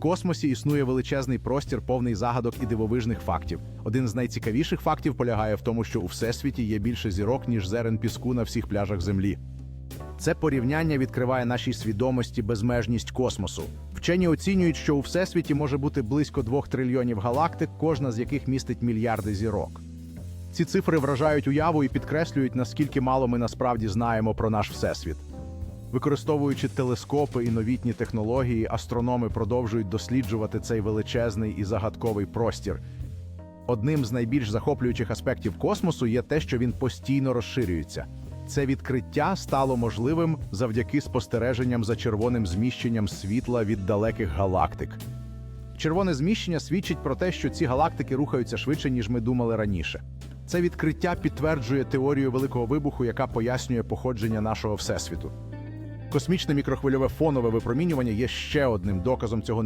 космосі існує величезний простір, повний загадок і дивовижних фактів. Один з найцікавіших фактів полягає в тому, що у всесвіті є більше зірок, ніж зерен піску на всіх пляжах Землі. Це порівняння відкриває нашій свідомості безмежність космосу. Вчені оцінюють, що у всесвіті може бути близько двох трильйонів галактик, кожна з яких містить мільярди зірок. Ці цифри вражають уяву і підкреслюють, наскільки мало ми насправді знаємо про наш всесвіт. Використовуючи телескопи і новітні технології, астрономи продовжують досліджувати цей величезний і загадковий простір. Одним з найбільш захоплюючих аспектів космосу є те, що він постійно розширюється. Це відкриття стало можливим завдяки спостереженням за червоним зміщенням світла від далеких галактик. Червоне зміщення свідчить про те, що ці галактики рухаються швидше, ніж ми думали раніше. Це відкриття підтверджує теорію великого вибуху, яка пояснює походження нашого всесвіту. Космічне мікрохвильове фонове випромінювання є ще одним доказом цього